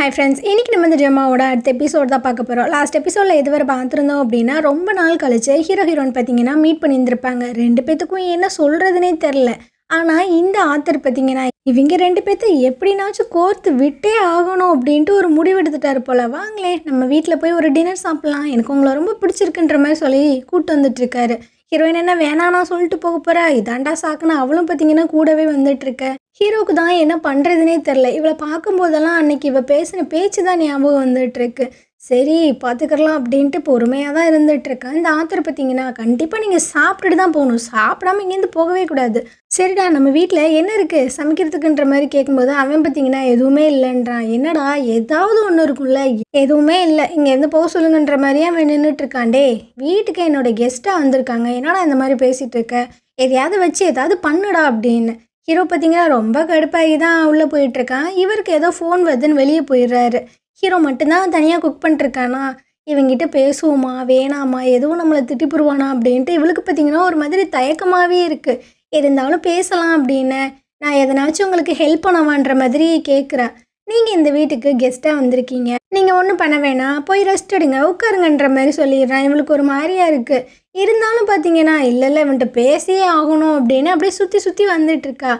Hi friends இன்றைக்கி நம்ம இந்த ஜெமாவோட அடுத்த எபிசோட் தான் பார்க்க போகிறோம் லாஸ்ட் எபிசோடில் எதுவரை பார்த்துருந்தோம் அப்படின்னா ரொம்ப நாள் கழிச்சு ஹீரோ ஹீரோன் பார்த்தீங்கன்னா மீட் பண்ணியிருந்திருப்பாங்க. ரெண்டு பேத்துக்கும் என்ன சொல்கிறதுனே தெரில ஆனால் இந்த ஆத்தர் பார்த்தீங்கன்னா இவங்க ரெண்டு பேர்த்த எப்படினாச்சும் கோர்த்து விட்டே ஆகணும் அப்படின்ட்டு ஒரு முடிவு எடுத்துட்டாரு போல. வாங்களே நம்ம வீட்டில் போய் ஒரு டின்னர் சாப்பிட்லாம். எனக்கு உங்களை ரொம்ப பிடிச்சிருக்குன்ற மாதிரி சொல்லி கூப்பிட்டு வந்துட்டு இருக்காரு. ஹீரோயின் என்ன வேணானா சொல்லிட்டு போக போறா. இதாண்டா சாக்குன்னு அவளும் பார்த்தீங்கன்னா கூடவே வந்துட்டு இருக்க ஹீரோக்கு தான் என்ன பண்ணுறதுனே தெரில இவளை பார்க்கும்போதெல்லாம் அன்னைக்கு இவ பேசின பேச்சு தான் ஞாபகம் வந்துட்டு இருக்கு சரி பார்த்துக்கலாம் அப்படின்ட்டு பொறுமையாக தான் இருந்துகிட்ருக்கேன் இந்த ஆத்தர் பார்த்தீங்கன்னா கண்டிப்பாக நீங்கள் சாப்பிட்டுட்டு தான் போகணும். சாப்பிடாம இங்கேருந்து போகவே கூடாது. சரிடா நம்ம வீட்டில் என்ன இருக்குது சமைக்கிறதுக்குன்ற மாதிரி கேட்கும்போது அவன் பார்த்தீங்கன்னா எதுவுமே இல்லைன்றான். என்னடா ஏதாவது ஒன்று இருக்கும்ல? எதுவுமே இல்லை. இங்கேருந்து போக சொல்லுங்கன்ற மாதிரியே அவன் நின்றுட்டுருக்காண்டே வீட்டுக்கு என்னோட கெஸ்ட்டாக வந்திருக்காங்க. என்னடா இந்த மாதிரி பேசிகிட்டு இருக்க எதையாவது வச்சு ஏதாவது பண்ணுடா அப்படின்னு. ஹீரோ பார்த்தீங்கன்னா ரொம்ப கடுப்பாகி தான் உள்ளே போயிட்டுருக்கான். இவருக்கு ஏதோ ஃபோன் வருதுன்னு வெளியே போயிடுறாரு. ஹீரோ மட்டும்தான் தனியாக குக் பண்ணிட்டுருக்கானா இவங்கிட்ட பேசுவோமா? வேணாமா? எதுவும் நம்மளை திட்டிப்புருவானா அப்படின்ட்டு இவளுக்கு பார்த்தீங்கன்னா ஒரு மாதிரி தயக்கமாகவே இருக்குது இருந்தாலும் பேசலாம் அப்படின்னு. நான் எதனாச்சும் உங்களுக்கு ஹெல்ப் பண்ணவான்ற மாதிரி கேட்குறேன் நீங்கள் இந்த வீட்டுக்கு கெஸ்ட்டாக வந்திருக்கீங்க. நீங்கள் ஒன்றும் பண்ண வேணாம். போய் ரெஸ்ட் எடுங்க. உட்காருங்கன்ற மாதிரி சொல்லிடுறேன். இவளுக்கு ஒரு மாதிரியாக இருக்குது இருந்தாலும் பார்த்தீங்கன்னா இல்லை இல்லை இவன்கிட்ட பேசியே ஆகணும் அப்படின்னு அப்படியே சுற்றி சுற்றி வந்துட்டு இருக்கா.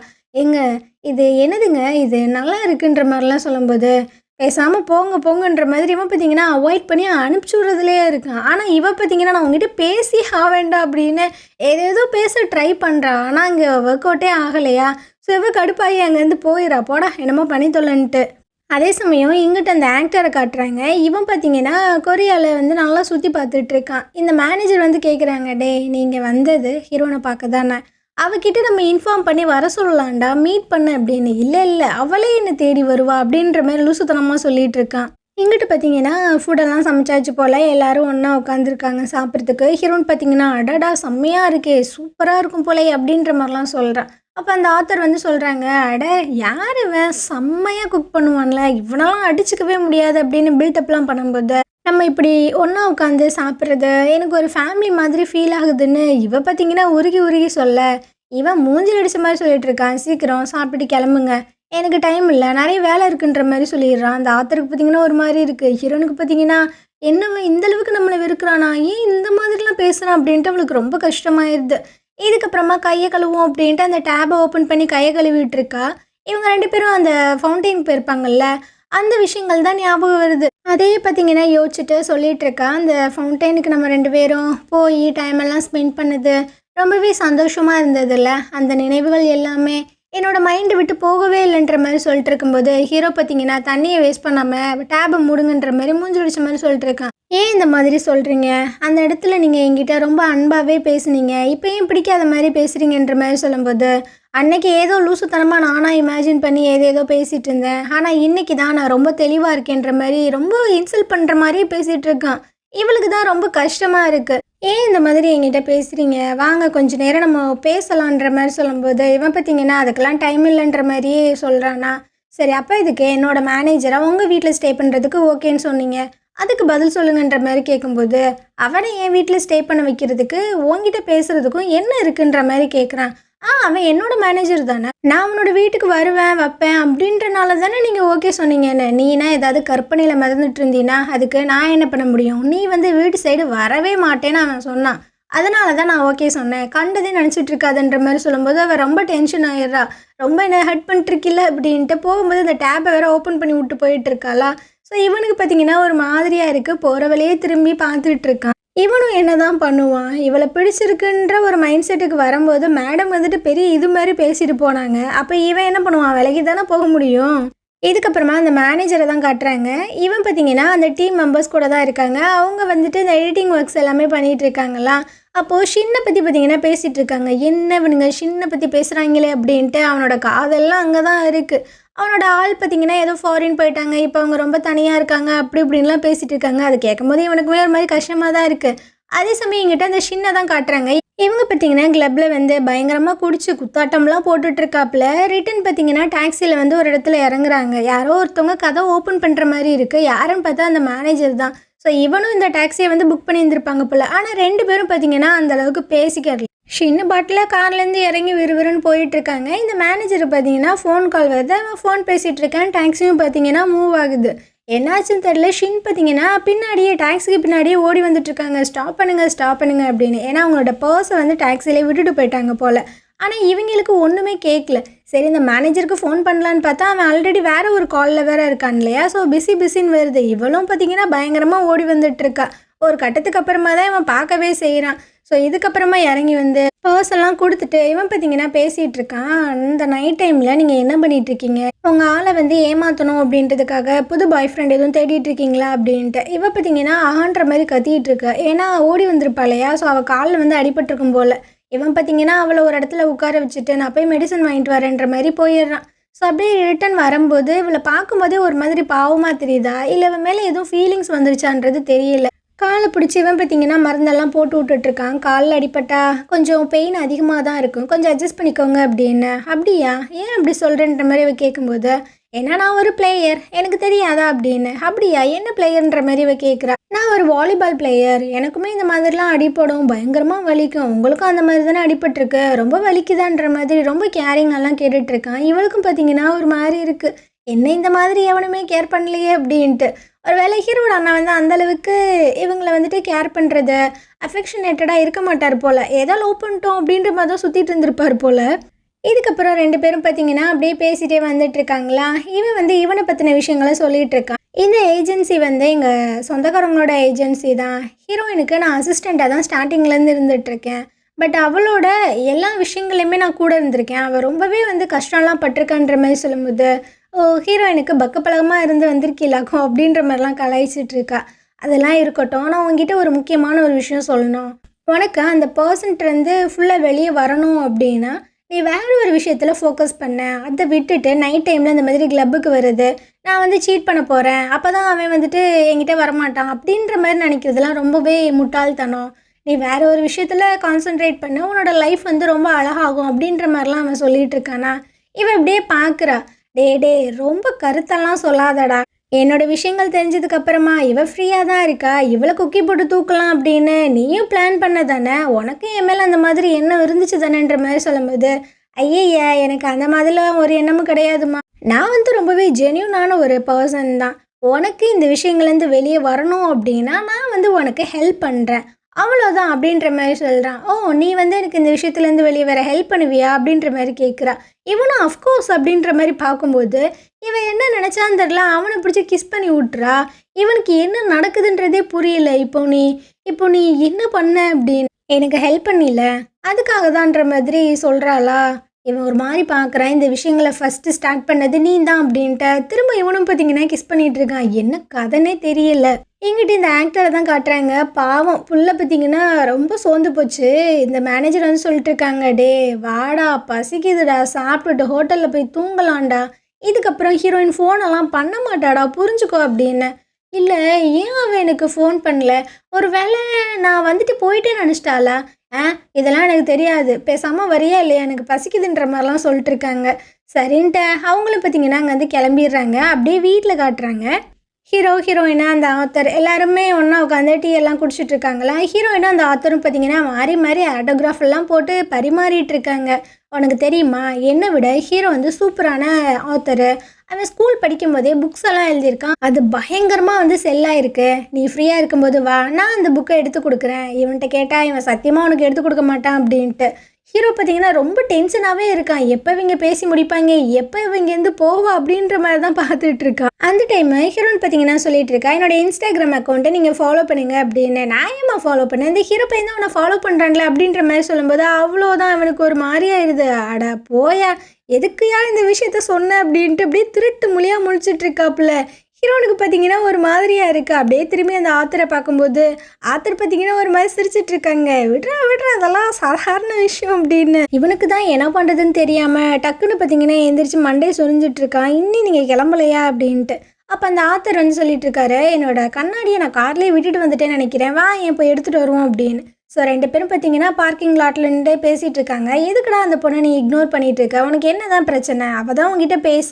எங்க? இது என்னதுங்க? இது நல்லா இருக்குன்ற மாதிரிலாம் சொல்லும்போது பேசாமல் போங்க போங்கன்ற மாதிரி இவன் பார்த்தீங்கன்னா அவாய்ட் பண்ணி அனுப்பிச்சி விட்றதுலேயே இருக்கான். ஆனால் இவன் பார்த்தீங்கன்னா நான் உங்ககிட்ட பேசி ஆவேண்டா அப்படின்னு ஏதேதோ பேச ட்ரை பண்ணுறான் ஆனால் அங்கே ஒர்க் அவுட்டே ஆகலையா? ஸோ இவன் கடுப்பாகி அங்கேருந்து போயிடா போடா என்னமோ பண்ணி தொல்லன்ட்டு அதே சமயம் இங்கிட்ட அந்த ஆக்டரை காட்டுறாங்க. இவன் பார்த்தீங்கன்னா கொரியாவில் வந்து நல்லா சுற்றி பார்த்துட்டு இருக்கான். இந்த மேனேஜர் வந்து கேட்குறாங்க டே நீங்கள் வந்தது ஹீரோனை பார்க்க தானே அவகிட்ட நம்ம இன்ஃபார்ம் பண்ணி வர சொல்லலாம்டா மீட் பண்ண அப்படின்னு. இல்லை இல்லை அவளே என்னை தேடி வருவா அப்படின்ற மாதிரி லூசுத்தனமாக சொல்லிட்டு இருக்கான். இங்கிட்டு பார்த்தீங்கன்னா ஃபுட்டெல்லாம் சமைச்சாச்சு போல் எல்லோரும் ஒன்றா உட்காந்துருக்காங்க சாப்பிட்றதுக்கு. ஹீரோன் பார்த்தீங்கன்னா அடடா செம்மையாக இருக்கே சூப்பராக இருக்கும் போலே அப்படின்ற மாதிரிலாம் சொல்கிறான் அப்போ அந்த ஆத்தர் வந்து சொல்கிறாங்க அட யார் இவன்? செம்மையாக குக் பண்ணுவான்ல. இவனெல்லாம் அடிச்சுக்கவே முடியாது அப்படின்னு பில்டப்லாம் பண்ணும்போது நம்ம இப்படி ஒன்றா உட்காந்து சாப்பிட்றது எனக்கு ஒரு ஃபேமிலி மாதிரி ஃபீல் ஆகுதுன்னு இவ பார்த்தீங்கன்னா உருகி உருகி சொல்ல இவன் மூஞ்சில் அடிச்ச மாதிரி சொல்லிட்டு இருக்கான். சீக்கிரம் சாப்பிட்டு கிளம்புங்க. எனக்கு டைம் இல்லை. நிறைய வேலை இருக்குன்ற மாதிரி சொல்லிடுறான். அந்த ஆத்தருக்கு பார்த்தீங்கன்னா ஒரு மாதிரி இருக்குது ஹீரோனுக்கு பார்த்தீங்கன்னா என்னவன் இந்த அளவுக்கு நம்மளை வெறுக்கிறானா? ஏன் இந்த மாதிரிலாம் பேசுகிறான் அப்படின்ட்டு அவளுக்கு ரொம்ப கஷ்டமாயிருது. இதுக்கப்புறமா கையை கழுவோம் அப்படின்ட்டு அந்த டேபை ஓப்பன் பண்ணி கையை கழுவிட்டு இருக்கா. இவங்க ரெண்டு பேரும் அந்த ஃபவுண்டைன் போயிருப்பாங்கல்ல அந்த விஷயங்கள் தான் ஞாபகம் வருது. அதையே பார்த்தீங்கன்னா யோசிச்சுட்டு சொல்லிட்டு இருக்கா அந்த ஃபவுண்டைனுக்கு நம்ம ரெண்டு பேரும் போய் டைம் எல்லாம் ஸ்பெண்ட் பண்ணது ரொம்பவே சந்தோஷமாக இருந்ததுல்ல? அந்த நினைவுகள் எல்லாமே என்னோட மைண்டு விட்டு போகவே இல்லைன்ற மாதிரி சொல்லிட்டு இருக்கும்போது ஹீரோ பார்த்தீங்கன்னா தண்ணியை வேஸ்ட் பண்ணாமல் டேபை முடுங்கன்ற மாதிரி மூஞ்சி பிடிச்ச மாதிரி சொல்லிட்டு ஏன் இந்த மாதிரி சொல்கிறீங்க அந்த இடத்துல நீங்கள் என்கிட்ட ரொம்ப அன்பாகவே பேசுனீங்க. இப்போ ஏன் பிடிக்காத மாதிரி பேசுகிறீங்கன்ற மாதிரி சொல்லும்போது அன்னைக்கு ஏதோ லூசுத்தனமாக நானாக இமேஜின் பண்ணி ஏதேதோ பேசிகிட்டு இருந்தேன். ஆனால் இன்றைக்கி தான் நான் ரொம்ப தெளிவாக இருக்கேன்ற மாதிரி ரொம்ப இன்சல்ட் பண்ணுற மாதிரியே பேசிகிட்டு இருக்கான். இவளுக்கு தான் ரொம்ப கஷ்டமாக இருக்குது ஏன் இந்த மாதிரி என்கிட்ட பேசுகிறீங்க வாங்க கொஞ்சம் நேரம் நம்ம பேசலான்ற மாதிரி சொல்லும்போது இவன் பார்த்தீங்கன்னா அதுக்கெல்லாம் டைம் இல்லைன்ற மாதிரியே சொல்கிறானா சரி அப்போ இதுக்கு என்னோடய மேனேஜராக உங்கள் வீட்டில் ஸ்டே பண்ணுறதுக்கு ஓகேன்னு சொன்னீங்க. அதுக்கு பதில் சொல்லுங்கன்ற மாதிரி கேட்கும்போது அவனை என் வீட்டில் ஸ்டே பண்ண வைக்கிறதுக்கு உங்ககிட்ட பேசுகிறதுக்கும் என்ன இருக்குன்ற மாதிரி கேட்குறான் ஆ அவன் என்னோட மேனேஜர் தானே. நான் அவனோட வீட்டுக்கு வருவேன் வைப்பேன் அப்படின்றனால தானே நீங்கள் ஓகே சொன்னீங்கன்னு. நீனா ஏதாவது கற்பனையில் மறந்துட்டு இருந்தீன்னா அதுக்கு நான் என்ன பண்ண முடியும்? நீ வந்து வீட்டு சைடு வரவே மாட்டேன்னு அவன் சொன்னான். அதனால தான் நான் ஓகே சொன்னேன். கண்டதே நினச்சிட்டு இருக்காதுன்ற மாதிரி சொல்லும்போது அவள் ரொம்ப டென்ஷன் ஆயிடுறா. ரொம்ப என்ன ஹெட் பண்ணிட்டுருக்கில்ல அப்படின்ட்டு போகும்போது அந்த டேப்பை வேறு ஓப்பன் பண்ணி விட்டு போயிட்டு இருக்காளா? ஸோ இவனுக்கு பார்த்தீங்கன்னா ஒரு மாதிரியாக இருக்குது போகிறவளையே திரும்பி பார்த்துட்டு இருக்கான் இவனும் என்ன தான் பண்ணுவான்? இவளை பிடிச்சிருக்குன்ற ஒரு மைண்ட் செட்டுக்கு வரும்போது மேடம் வந்துட்டு பெரிய இது மாதிரி பேசிட்டு போனாங்க. அப்போ இவன் என்ன பண்ணுவான்? விலகி தானே போக முடியும்? இதுக்கப்புறமா அந்த மேனேஜரை தான் காட்டுறாங்க. இவன் பார்த்தீங்கன்னா அந்த டீம் மெம்பர்ஸ் கூட தான் இருக்காங்க. அவங்க வந்துட்டு இந்த எடிட்டிங் ஒர்க்ஸ் எல்லாமே பண்ணிட்டு இருக்காங்களா அப்போது ஷின்னை பற்றி பார்த்தீங்கன்னா பேசிகிட்டு இருக்காங்க என்ன இவனுங்க ஷின்னை பற்றி பேசுகிறாங்களே அப்படின்ட்டு அவனோட காதெல்லாம் அங்கே தான் இருக்குது அவனோட ஆள் பார்த்தீங்கன்னா ஏதோ ஃபாரின் போயிட்டாங்க. இப்போ அவங்க ரொம்ப தனியாக இருக்காங்க. அப்படி இப்படின்லாம் பேசிகிட்டு இருக்காங்க. அது கேட்கும்போது இவனுக்குமே ஒரு மாதிரி கஷ்டமாக தான் இருக்குது அதே சமயம் எங்கிட்ட அந்த ஷின்னை தான் காட்டுறாங்க. இவங்க பார்த்தீங்கன்னா கிளப்பில் வந்து பயங்கரமாக குடிச்சு குத்தாட்டம்லாம் போட்டுட்ருக்காப்புல ரிட்டன் பார்த்தீங்கன்னா டாக்ஸியில் வந்து ஒரு இடத்துல இறங்குறாங்க. யாரோ ஒருத்தவங்க கதை ஓப்பன் பண்ணுற மாதிரி இருக்குது யாருன்னு பார்த்தா அந்த மேனேஜர் தான். ஸோ இவனும் இந்த டாக்ஸியை வந்து புக் பண்ணியிருந்திருப்பாங்க போல. ஆனால் ரெண்டு பேரும் பார்த்தீங்கன்னா அந்தளவுக்கு பேசிக்கல பேசிக்கிறல ஷின்னு பாட்டில் கார்லேருந்து இறங்கி விறுவிறுன்னு போயிட்டுருக்காங்க. இந்த மேனேஜர் பார்த்தீங்கன்னா ஃபோன் கால் வருது. அவன் ஃபோன் பேசிகிட்டு இருக்கான் டாக்ஸியும் பார்த்தீங்கன்னா மூவ் ஆகுது. என்னாச்சுன்னு தெரியல. ஷின் பார்த்தீங்கன்னா பின்னாடியே டாக்ஸிக்கு பின்னாடியே ஓடி வந்துட்டுருக்காங்க. ஸ்டாப் பண்ணுங்கள் ஸ்டாப் பண்ணுங்க அப்படின்னு. ஏன்னா அவங்களோட பர்ஸை வந்து டாக்ஸிலே விட்டுட்டு போயிட்டாங்க போல். ஆனால் இவங்களுக்கு ஒன்றுமே கேட்கல சரி இந்த மேனேஜருக்கு ஃபோன் பண்ணலான்னு பார்த்தா அவன் ஆல்ரெடி வேறு ஒரு காலில் வேறு இருக்கான் இல்லையா? ஸோ பிஸி பிஸின்னு வருது. இவளும் பார்த்தீங்கன்னா பயங்கரமாக ஓடி வந்துட்டுருக்கா. ஒரு கட்டத்துக்கு அப்புறமா தான் இவன் பார்க்கவே செய்கிறான் ஸோ இதுக்கப்புறமா இறங்கி வந்து பர்ஸ் எல்லாம் கொடுத்துட்டு இவன் பார்த்தீங்கன்னா பேசிகிட்டு இருக்கான். அந்த நைட் டைமில் நீங்கள் என்ன பண்ணிகிட்டு இருக்கீங்க? உங்கள் ஆளை வந்து ஏமாற்றணும் அப்படின்றதுக்காக புது பாய் ஃப்ரெண்ட் எதுவும் தேடிட்டு இருக்கீங்களா அப்படின்ட்டு. இவ பார்த்தீங்கன்னா ஆன்ற மாதிரி கத்திட்டு இருக்கா. ஏன்னா ஓடி வந்திருப்பா இல்லையா? ஸோ அவள் காலில் வந்து அடிபட்டிருக்கும் போல். இவன் பார்த்தீங்கன்னா அவளை ஒரு இடத்துல உட்கார வச்சுட்டு நான் போய் மெடிசன் வாங்கிட்டு வரேன்ற மாதிரி போயிடுறான். ஸோ அப்படியே ரிட்டன் வரும்போது இவளை பார்க்கும்போதே ஒரு மாதிரி பாவமாக தெரியுதா? இல்லை இவன் மேலே எதுவும் ஃபீலிங்ஸ் வந்துருச்சான்றது தெரியல. காலை பிடிச்சி இவன் பார்த்தீங்கன்னா மருந்தெல்லாம் போட்டு விட்டுட்ருக்கான். காலில் அடிப்பட்டா கொஞ்சம் பெயின் அதிகமாக தான் இருக்கும். கொஞ்சம் அட்ஜஸ்ட் பண்ணிக்கோங்க அப்படின்னு. அப்படியா? ஏன் அப்படி சொல்கிறேன்ற மாதிரி இவ கேட்கும்போது ஏன்னா நான் ஒரு பிளேயர் எனக்கு தெரியாதா? அப்படின்னு. அப்படியா? என்ன பிளேயர்ன்ற மாதிரி இவ கேட்குறா நான் ஒரு வாலிபால் பிளேயர் எனக்குமே இந்த மாதிரிலாம் அடிப்படும் பயங்கரமாக வலிக்கும். உங்களுக்கும் அந்த மாதிரி தானே அடிபட்டிருக்கு. ரொம்ப வலிக்குதான்ற மாதிரி ரொம்ப கேரிங்கெல்லாம் கேட்டுட்ருக்கான். இவளுக்கும் பார்த்தீங்கன்னா ஒரு மாதிரி இருக்குது என்ன இந்த மாதிரி எவனுமே கேர் பண்ணலையே அப்படின்ட்டு. ஒரு வேளை ஹீரோட அண்ணா வந்து அந்த அளவுக்கு இவங்களை வந்துட்டு கேர் பண்ணுறது அஃபெக்ஷனேட்டடாக இருக்க மாட்டார் போல். ஏதோ லவ் பண்ணிட்டோம் அப்படின்ற மாதிரி தான் சுற்றிட்டு இருந்திருப்பார் போல். இதுக்கப்புறம் ரெண்டு பேரும் பார்த்தீங்கன்னா அப்படியே பேசிகிட்டே வந்துட்டு இருக்காங்களா? இவன் வந்து இவனை பற்றின விஷயங்களை சொல்லிகிட்டு இருக்கான். இந்த ஏஜென்சி வந்து எங்கள் சொந்தக்காரங்களோட ஏஜென்சி தான். ஹீரோயினுக்கு நான் அசிஸ்டண்ட்டாக தான் ஸ்டார்டிங்லேருந்து இருந்துகிட்ருக்கேன் பட் அவளோட எல்லா விஷயங்களையுமே நான் கூட இருந்திருக்கேன். அவள் ரொம்பவே வந்து கஷ்டம்லாம் பட்டிருக்கான்ற மாதிரி சொல்லும்போது ஹீரோயினுக்கு பக்கப்பழகமாக இருந்து வந்திருக்கீலாக்கும் அப்படின்ற மாதிரிலாம் கலாய்ச்சிட்டு இருக்கா அதெல்லாம் இருக்கட்டும். நான் உங்ககிட்ட ஒரு முக்கியமான ஒரு விஷயம் சொல்லணும். உனக்கு அந்த பர்சன்ட்லேருந்து ஃபுல்லாக வெளியே வரணும் அப்படின்னா நீ வேற ஒரு விஷயத்தில் ஃபோக்கஸ் பண்ண. அதை விட்டுட்டு நைட் டைமில் இந்த மாதிரி கிளப்புக்கு வருது. நான் வந்து சீட் பண்ண போகிறேன் அப்போ தான் அவன் வந்துட்டு என்கிட்ட வரமாட்டான். அப்படின்ற மாதிரி நினைக்கிறதுலாம் ரொம்பவே முட்டாள்தனம். நீ வேற ஒரு விஷயத்தில் கான்சென்ட்ரேட் பண்ண. உன்னோட லைஃப் வந்து ரொம்ப அழகாகும் அப்படின்ற மாதிரிலாம் அவன் சொல்லிகிட்டு இருக்கானா இவன் இப்படியே பார்க்குறா டே டே ரொம்ப கருத்தெல்லாம் சொல்லாதடா. என்னோட விஷயங்கள் தெரிஞ்சதுக்கு அப்புறமா இவ ஃப்ரீயாக தான் இருக்கா? இவளை குக்கி போட்டு தூக்கலாம் அப்படின்னு நீயும் பிளான் பண்ண தானே? உனக்கு என் மேலே அந்த மாதிரி எண்ணம் இருந்துச்சு தானேன்ற மாதிரி சொல்லும்போது ஐயய்யா எனக்கு அந்த மாதிரிலாம் ஒரு எண்ணமும் கிடையாதுமா நான் வந்து ரொம்பவே ஜென்யூனான ஒரு பர்சன் தான். உனக்கு இந்த விஷயங்கள்லேருந்து வெளியே வரணும் அப்படின்னா நான் வந்து உனக்கு ஹெல்ப் பண்ணுறேன் அவ்வளோதான் அப்படின்ற மாதிரி சொல்கிறான் ஓ நீ வந்து எனக்கு இந்த விஷயத்துலேருந்து வெளியே வர ஹெல்ப் பண்ணுவியா? அப்படின்ற மாதிரி கேட்குறா இவனும் அஃப்கோர்ஸ் அப்படின்ற மாதிரி பார்க்கும்போது இவன் என்ன நினச்சான்னு தெரில அவனை பிடிச்சி கிஸ் பண்ணி விட்றா இவனுக்கு என்ன நடக்குதுன்றதே புரியல. இப்போ நீ இப்போ நீ என்ன பண்ண அப்படின்னு. எனக்கு ஹெல்ப் பண்ணில. அதுக்காக தான்ற மாதிரி சொல்கிறாளா இவன் ஒரு மாதிரி பார்க்குறான் இந்த விஷயங்களை ஃபஸ்ட்டு ஸ்டார்ட் பண்ணது நீ தான் அப்படின்ட்டு. திரும்ப இவனும் பார்த்தீங்கன்னா கிஸ் பண்ணிட்டு இருக்கான். என்ன கதைனே தெரியல. எங்கிட்ட இந்த ஆக்டரை தான் காட்டுறாங்க. பாவம் புள்ள பார்த்தீங்கன்னா ரொம்ப சோர்ந்து போச்சு. இந்த மேனேஜர் வந்து சொல்லிட்டு இருக்காங்க டே வாடா பசிக்குதுடா. சாப்பிட்டுட்டு ஹோட்டலில் போய் தூங்கலாம்டா. இதுக்கப்புறம் ஹீரோயின் ஃபோனெல்லாம் பண்ண மாட்டாடா. புரிஞ்சுக்கோ அப்படின்னு. இல்லை ஏன் அவன் எனக்கு ஃபோன் பண்ணல? ஒரு வேளை நான் வந்துட்டு போயிட்டே நினச்சிட்டாளா? ஆ? இதெல்லாம் எனக்கு தெரியாது. பேசாமல் வரியா இல்லையா? எனக்கு பசிக்குதுன்ற மாதிரிலாம் சொல்லிட்டு இருக்காங்க சரின்ட்டு அவங்களும் பார்த்தீங்கன்னா அங்கே வந்து கிளம்பிடுறாங்க. அப்படியே வீட்டில் காட்டுறாங்க. ஹீரோ ஹீரோயினா அந்த ஆத்தர் எல்லாருமே ஒன்றா உட்காந்து டீ எல்லாம் குடிச்சிட்டு இருக்காங்களா ஹீரோயினா அந்த ஆத்தரும் பார்த்தீங்கன்னா மாறி மாறி ஆட்டோகிராஃப் எல்லாம் போட்டு பரிமாறிட்டு இருக்காங்க உனக்கு தெரியுமா? என்னை விட ஹீரோ வந்து சூப்பரான ஆத்தரு அவன் ஸ்கூல் படிக்கும்போதே புக்ஸ் எல்லாம் எழுதியிருக்கான். அது பயங்கரமாக வந்து செல்லாயிருக்கு நீ ஃப்ரீயாக இருக்கும்போது வா நான் அந்த புக்கை எடுத்து கொடுக்குறேன். இவன்கிட்ட கேட்டால் இவன் சத்தியமாக உனக்கு எடுத்து கொடுக்க மாட்டான் அப்படின்ட்டு. ஹீரோ பார்த்தீங்கன்னா ரொம்ப டென்ஷனாகவே இருக்கான். எப்போ இவங்க பேசி முடிப்பாங்க? எப்போ இவங்கேருந்து போவா? அப்படின்ற மாதிரி தான் பார்த்துட்டு இருக்கான். அந்த டைம் ஹீரோன் பார்த்தீங்கன்னா சொல்லிட்டு இருக்கா என்னோட இன்ஸ்டாகிராம் அக்கௌண்ட்டை நீங்கள் ஃபாலோ பண்ணுங்க அப்படின்னு. நான் ஏமா ஃபாலோ பண்ணேன்? இந்த ஹீரோ பையன் தான் உன்னை ஃபாலோ பண்ணுறாங்களே அப்படின்ற மாதிரி சொல்லும்போது அவ்வளோதான் அவனுக்கு ஒரு மாதிரியாயிருது அட போயா எதுக்குயா இந்த விஷயத்த சொன்ன? அப்படின்ட்டு அப்படியே திருட்டு மொழியாக முழிச்சிட்டு இருக்காப்புல. ஹீரோனுக்கு பார்த்தீங்கன்னா ஒரு மாதிரியாக இருக்குது அப்படியே திரும்பி அந்த ஆத்தரை பார்க்கும்போது ஆத்தர் பார்த்தீங்கன்னா ஒரு மாதிரி சிரிச்சிட்டு இருக்காங்க. விட்றா விட்றா அதெல்லாம் சாதாரண விஷயம் அப்படின்னு. இவனுக்கு தான் என்ன பண்ணுறதுன்னு தெரியாமல் டக்குன்னு பார்த்தீங்கன்னா எந்திரிச்சு மண்டே சொரிஞ்சிட்டு இருக்கான். இன்னி நீங்கள் கிளம்பலையா அப்படின்ட்டு. அப்போ அந்த ஆத்தர் வந்து சொல்லிட்டு இருக்காரு என்னோட கண்ணாடியை நான் கார்லேயே விட்டுட்டு வந்துட்டேன்னு நினைக்கிறேன். வா என் போய் எடுத்துகிட்டு வருவோம் அப்படின்னு. ஸோ ரெண்டு பேரும் பார்த்தீங்கன்னா பார்க்கிங் லாட்டில் நின்று பேசிகிட்டு இருக்காங்க. எதுக்குடா அந்த பொண்ணை நீ இக்னோர் பண்ணிட்டு இருக்க? உனக்கு என்ன தான் பிரச்சனை? அவள் தான் உங்ககிட்ட பேச.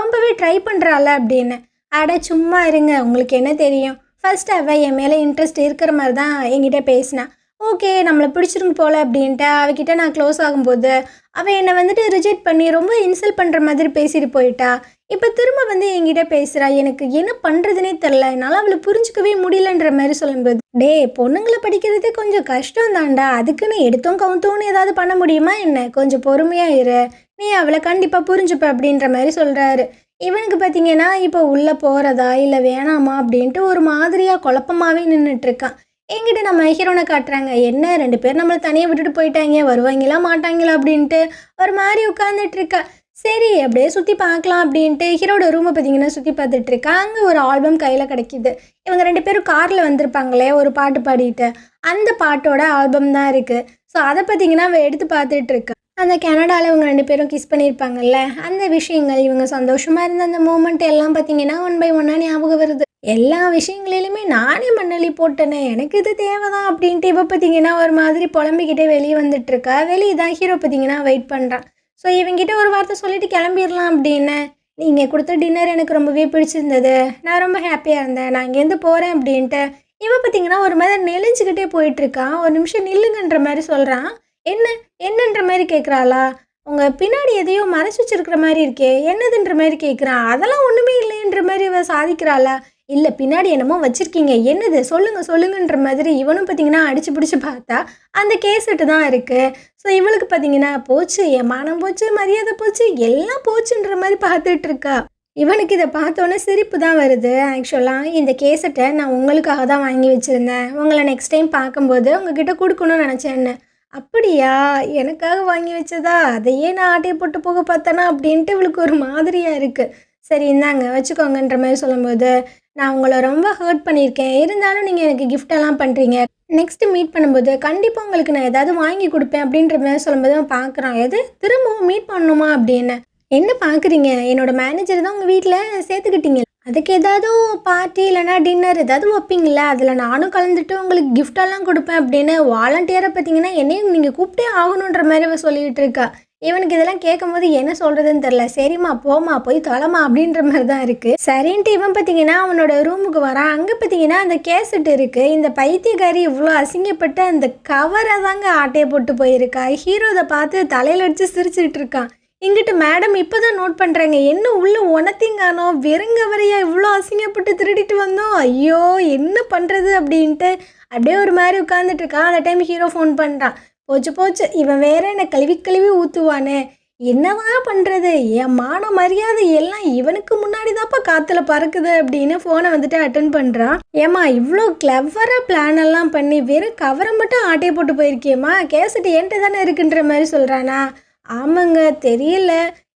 ரொம்பவே ட்ரை பண்ணுறாள் அப்படின்னு. அட சும்மா இருங்க உங்களுக்கு என்ன தெரியும்? ஃபர்ஸ்ட் அவள் என் மேலே இன்ட்ரெஸ்ட் இருக்கிற மாதிரி தான் என்கிட்ட பேசினா. ஓகே நம்மளை பிடிச்சிருக்கு போல அப்படின்ட்டு அவகிட்ட நான் க்ளோஸ் ஆகும்போது அவள் என்னை வந்துட்டு ரிஜெக்ட் பண்ணி ரொம்ப இன்சல்ட் பண்ணுற மாதிரி பேசிட்டு போயிட்டா. இப்போ திரும்ப வந்து என்கிட்ட பேசுகிறா எனக்கு என்ன பண்ணுறதுனே தெரில என்னால் அவளை புரிஞ்சுக்கவே முடியலன்ற மாதிரி சொல்லும்போது டே பொண்ணுங்களை படிக்கிறது கொஞ்சம் கஷ்டம் தான்டா அதுக்குன்னு எடுத்தோம் கவுத்தோன்னு ஏதாவது பண்ண முடியுமா என்ன? கொஞ்சம் பொறுமையாக இரு. நீ அவளை கண்டிப்பாக புரிஞ்சுப்ப அப்படின்ற மாதிரி சொல்கிறாரு இவனுக்கு பார்த்தீங்கன்னா இப்போ உள்ளே போகிறதா இல்லை வேணாமா அப்படின்ட்டு ஒரு மாதிரியாக குழப்பமாகவே நின்றுட்டுருக்கான் எங்கிட்ட நம்ம ஹீரோனை காட்டுறாங்க என்ன ரெண்டு பேர் நம்மளை தனியாக விட்டுட்டு போயிட்டாங்க வருவாங்களா மாட்டாங்களா அப்படின்ட்டு ஒரு மாதிரி உட்காந்துட்ருக்கா சரி அப்படியே சுற்றி பார்க்கலாம் அப்படின்ட்டு ஹீரோட ரூமை பார்த்தீங்கன்னா சுற்றி பார்த்துட்ருக்கா. அங்கே ஒரு ஆல்பம் கையில் கிடைக்கிது. இவங்க ரெண்டு பேரும் காரில் வந்திருப்பாங்களே ஒரு பாட்டு பாடிட்டு. அந்த பாட்டோட ஆல்பம் தான் இருக்குது ஸோ அதை பார்த்தீங்கன்னா அவள் எடுத்து பார்த்துட்ருக்கா. அந்த கனடாவில் இவங்க ரெண்டு பேரும் கிஸ் பண்ணியிருப்பாங்கல்ல அந்த விஷயங்கள் இவங்க சந்தோஷமாக இருந்த அந்த மூமெண்ட் எல்லாம் பார்த்தீங்கன்னா ஒன் பை ஒன்னாக ஞாபகம் வருது. எல்லா விஷயங்களிலுமே நானே மண்ணலி போட்டேனே எனக்கு இது தேவைதான் அப்படின்ட்டு இப்போ பார்த்தீங்கன்னா ஒரு மாதிரி புலம்பிக்கிட்டே வெளியே வந்துட்டுருக்கா. வெளியே தான் ஹீரோ பார்த்தீங்கன்னா வெயிட் பண்ணுறான் ஸோ இவங்கிட்ட ஒரு வார்த்தை சொல்லிட்டு கிளம்பிடலாம் அப்படின்னு. நீங்கள் கொடுத்த டின்னர் எனக்கு ரொம்பவே பிடிச்சிருந்தது. நான் ரொம்ப ஹாப்பியாக இருந்தேன். நான் இங்கேருந்து போகிறேன் அப்படின்ட்டு. இவன் பார்த்தீங்கன்னா ஒரு மாதிரி நெளிஞ்சுக்கிட்டே போயிட்டுருக்கான் ஒரு நிமிஷம் நில்லுங்கன்ற மாதிரி சொல்கிறான் என்ன என்னன்ற மாதிரி கேட்குறாளா உங்கள் பின்னாடி எதையோ மறைச்சி வச்சிருக்கிற மாதிரி இருக்கே என்னதுன்ற மாதிரி கேட்குறான் அதெல்லாம் ஒன்றுமே இல்லைன்ற மாதிரி இவ சாதிக்கிறாளா? இல்லை பின்னாடி என்னமோ வச்சுருக்கீங்க. என்னது? சொல்லுங்கள் சொல்லுங்கன்ற மாதிரி இவனும் பார்த்தீங்கன்னா அடிச்சு பிடிச்சி பார்த்தா அந்த கேசட்டு தான் இருக்குது ஸோ இவளுக்கு பார்த்தீங்கன்னா போச்சு என் மானம் போச்சு மரியாதை போச்சு எல்லாம் போச்சுன்ற மாதிரி பார்த்துட்டு இருக்கா. இவனுக்கு இதை பார்த்தோன்னே சிரிப்பு தான் வருது. ஆக்சுவலாக இந்த கேசட்டை நான் உங்களுக்காக தான் வாங்கி வச்சுருந்தேன். உங்களை நெக்ஸ்ட் டைம் பார்க்கும்போது உங்ககிட்ட கொடுக்கணும்னு நினச்சேன்னு. அப்படியா? எனக்காக வாங்கி வச்சதா? அதையே நான் ஆட்டையை போட்டு போக பார்த்தேனா? அப்படின்ட்டு இவளுக்கு ஒரு மாதிரியாக இருக்குது சரி இந்தாங்க வச்சுக்கோங்கன்ற மாதிரி சொல்லும்போது நான் உங்களை ரொம்ப ஹர்ட் பண்ணியிருக்கேன். இருந்தாலும் நீங்கள் எனக்கு கிஃப்டெல்லாம் பண்ணுறீங்க நெக்ஸ்ட்டு மீட் பண்ணும்போது கண்டிப்பாக உங்களுக்கு நான் ஏதாவது வாங்கி கொடுப்பேன் அப்படின்ற மாதிரி சொல்லும்போது அவன் பார்க்குறான். எது? திரும்பவும் மீட் பண்ணணுமா அப்படின்னு. என்ன பார்க்குறீங்க? என்னோட மேனேஜர் தான் உங்கள் வீட்டில் சேர்த்துக்கிட்டீங்க. அதுக்கு ஏதாவது பார்ட்டி இல்லைனா டின்னர் ஏதாவது வைப்பீங்கள அதில் நானும் கலந்துட்டு உங்களுக்கு கிஃப்டெல்லாம் கொடுப்பேன் அப்படின்னு வாலண்டியரை பார்த்தீங்கன்னா என்னையும் நீங்கள் கூப்பிட்டே ஆகணுன்ற மாதிரி அவள் சொல்லிகிட்டு இருக்கா. இவனுக்கு இதெல்லாம் கேட்கும்போது என்ன சொல்கிறதுன்னு தெரில சரிம்மா போமா போய் தொலைமா அப்படின்ற மாதிரி தான் இருக்குது சரின்ட்டு இவன் பார்த்தீங்கன்னா அவனோட ரூமுக்கு வரான். அங்கே பார்த்தீங்கன்னா அந்த கேசட் இருக்குது இந்த பைத்தியக்காரி இவ்வளோ அசிங்கப்பட்டு அந்த கவரை தாங்க ஆட்டையை போட்டு போயிருக்கா. ஹீரோ அதை பார்த்து தலையில் அடித்து சிரிச்சுட்டு இருக்கான். இங்கிட்டு மேடம் இப்போ தான் நோட் பண்ணுறாங்க என்ன உள்ள உணத்திங்கானோ வெறுங்கவரையா இவ்வளோ அசிங்கப்பட்டு திருடிட்டு வந்தோம் ஐயோ என்ன பண்ணுறது அப்படின்ட்டு அப்படியே ஒரு மாதிரி உட்காந்துட்டு இருக்கான் அந்த டைம் ஹீரோ ஃபோன் பண்ணுறான் போச்சு போச்சு. இவன் வேற என்னை கழுவி கழுவி ஊற்றுவானே என்னவா பண்ணுறது என் மான மரியாதை எல்லாம் இவனுக்கு முன்னாடி தான்ப்பா காற்றுல பறக்குது அப்படின்னு ஃபோனை வந்துட்டு அட்டன் பண்ணுறான் ஏம்மா இவ்வளோ கிளவராக பிளான் எல்லாம் பண்ணி வெறும் கவரை மட்டும் ஆட்டையை போட்டு போயிருக்கியம்மா? கேசட்டு என்கிட்ட தானே இருக்குன்ற மாதிரி சொல்கிறானா ஆமாங்க தெரியல.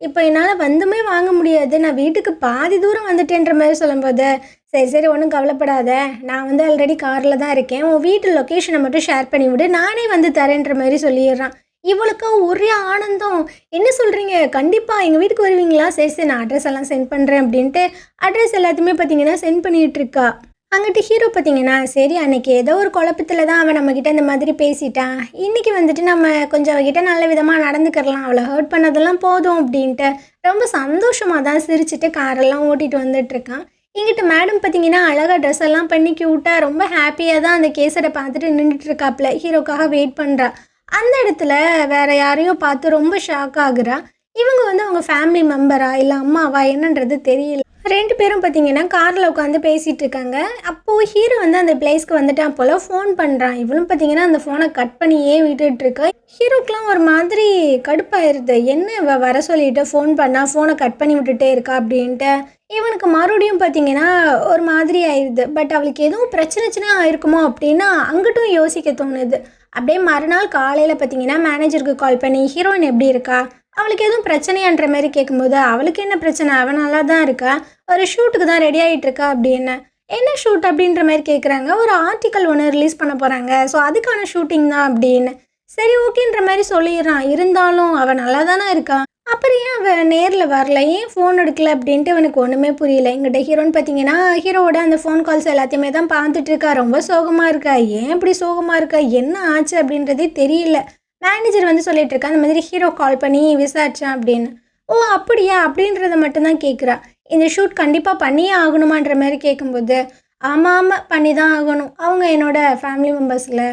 இப்போ என்னால் வந்துமே வாங்க முடியாது. நான் வீட்டுக்கு பாதி தூரம் வந்துட்டேன்ற மாதிரி சொல்லும்போது சரி சரி ஒன்றும் கவலைப்படாத. நான் வந்து ஆல்ரெடி காரில் தான் இருக்கேன். உன் வீட்டு லொக்கேஷனை மட்டும் ஷேர் பண்ணி விடு. நானே வந்து தரேன்ற மாதிரி சொல்லிடுறான். இவளுக்கு ஒரே ஆனந்தம். என்ன சொல்கிறீங்க கண்டிப்பாக எங்கள் வீட்டுக்கு வருவீங்களா? சரி சரி நான் அட்ரஸ் எல்லாம் சென்ட் பண்ணுறேன் அப்படின்ட்டு அட்ரஸ் எல்லாத்தையுமே பார்த்தீங்கன்னா சென்ட் பண்ணிகிட்ருக்கா அங்கிட்டு ஹீரோ பார்த்தீங்கன்னா சரி அன்னைக்கு ஏதோ ஒரு குழப்பத்தில் தான் அவன் நம்மக்கிட்ட இந்த மாதிரி பேசிட்டான். இன்றைக்கி வந்துட்டு நம்ம கொஞ்சம் அவகிட்ட நல்ல விதமாக நடந்துக்கிறலாம். அவளை ஹர்ட் பண்ணதெல்லாம் போதும் அப்படின்ட்டு ரொம்ப சந்தோஷமாக தான் சிரிச்சிட்டு காரெல்லாம் ஓட்டிகிட்டு வந்துட்டுருக்கான் இங்கிட்ட மேடம் பார்த்தீங்கன்னா அழகாக ட்ரெஸ் எல்லாம் பண்ணி க்யூட்டாக ரொம்ப ஹாப்பியாக தான் அந்த கேசரை பார்த்துட்டு நின்றுட்டுருக்காப்புல ஹீரோக்காக வெயிட் பண்ணுறா அந்த இடத்துல வேற யாரையோ பார்த்து ரொம்ப ஷாக் ஆகுறா. இவங்க வந்து அவங்க ஃபேமிலி மெம்பரா இல்லை அம்மாவா என்னன்றது தெரியல. ரெண்டு பேரும் பார்த்தீங்கன்னா காரில் உட்காந்து பேசிகிட்டு இருக்காங்க. அப்போது ஹீரோ வந்து அந்த பிளேஸ்க்கு வந்துட்டான் போல் ஃபோன் பண்ணுறான் இவளும் பார்த்தீங்கன்னா அந்த ஃபோனை கட் பண்ணியே விட்டுட்டுருக்கு ஹீரோக்கெலாம் ஒரு மாதிரி கடுப்பாயிருது. என்ன இவ வர சொல்லிட்டு ஃபோன் பண்ணால் ஃபோனை கட் பண்ணி விட்டுட்டே இருக்கா அப்படின்ட்டு. இவனுக்கு மறுபடியும் பார்த்தீங்கன்னா ஒரு மாதிரி ஆயிடுது பட் அவளுக்கு எதுவும் பிரச்சனைச்சுனா ஆயிருக்குமோ அப்படின்னா அங்கிட்டும் யோசிக்க தோணுது. அப்படியே மறுநாள் காலையில் பார்த்தீங்கன்னா மேனேஜருக்கு கால் பண்ணி ஹீரோயின் எப்படி இருக்கா? அவளுக்கு எதுவும் பிரச்சனையான்ற மாதிரி கேட்கும்போது அவளுக்கு என்ன பிரச்சனை? அவள் நல்லா தான் இருக்கா? ஒரு ஷூட்டுக்கு தான் ரெடி ஆகிட்டு இருக்கா? அப்படின்னு. என்ன ஷூட் அப்படின்ற மாதிரி கேட்குறாங்க ஒரு ஆர்டிக்கல் ஒன்று ரிலீஸ் பண்ண போகிறாங்க ஸோ அதுக்கான ஷூட்டிங் தான் அப்படின்னு. சரி ஓகேன்ற மாதிரி சொல்லிடுறான். இருந்தாலும் அவள் நல்லா தானே இருக்கான். அப்புறம் ஏன் அவள் நேரில் வரல? ஏன் ஃபோன் எடுக்கல? அப்படின்ட்டு அவனுக்கு ஒன்றுமே புரியல. எங்கிட்ட ஹீரோன்னு பார்த்தீங்கன்னா ஹீரோவோட அந்த ஃபோன் கால்ஸ் எல்லாத்தையுமே தான் பார்த்துட்டு இருக்கா. ரொம்ப சோகமாக இருக்கா? ஏன் இப்படி சோகமாக இருக்கா? என்ன ஆச்சு அப்படின்றதே தெரியல. மேனேஜர் வந்து சொல்லிட்டு இருக்கா அந்த மாதிரி ஹீரோ கால் பண்ணி விசாரிச்சேன் அப்படின்னு. ஓ அப்படியா? அப்படின்றத மட்டும்தான் கேட்குறா இந்த ஷூட் கண்டிப்பாக பண்ணியே ஆகணுமான்ற மாதிரி கேட்கும்போது ஆமாம் ஆமாம் பண்ணி தான் ஆகணும். அவங்க என்னோட ஃபேமிலி மெம்பர்ஸில்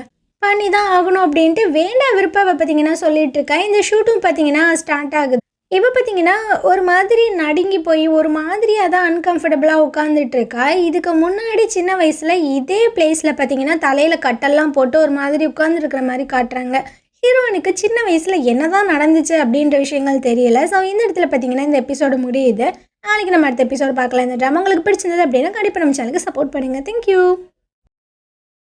பண்ணி தான் ஆகணும் அப்படின்ட்டு வேண்டா விருப்பம் பார்த்தீங்கன்னா சொல்லிட்டு இருக்கா இந்த ஷூட்டும் பார்த்தீங்கன்னா ஸ்டார்ட் ஆகுது. இப்போ பார்த்தீங்கன்னா ஒரு மாதிரி நடுங்கி போய் ஒரு மாதிரியாக தான் அன்கம்ஃபர்டபுளாக உட்காந்துட்டு இருக்கா இதுக்கு முன்னாடி சின்ன வயசில் இதே பிளேஸில் பார்த்தீங்கன்னா தலையில் கட்டெல்லாம் போட்டு ஒரு மாதிரி உட்காந்துருக்கிற மாதிரி காட்டுறாங்க. ஹீரோயினுக்கு சின்ன வயசில் என்னதான் நடந்துச்சு அப்படின்ற விஷயங்கள் தெரியல. ஸோ இந்த இடத்துல பார்த்தீங்கன்னா இந்த எபிசோடு முடியுது. நாளைக்கு நம்ம அடுத்த எபிசோடு பார்க்கலாம். இந்த ட்ராமா உங்களுக்கு பிடிச்சிருந்தது அப்படின்னா கண்டிப்பாக நம்ம சேனலுக்கு சப்போர்ட் பண்ணுங்கள் தேங்க்யூ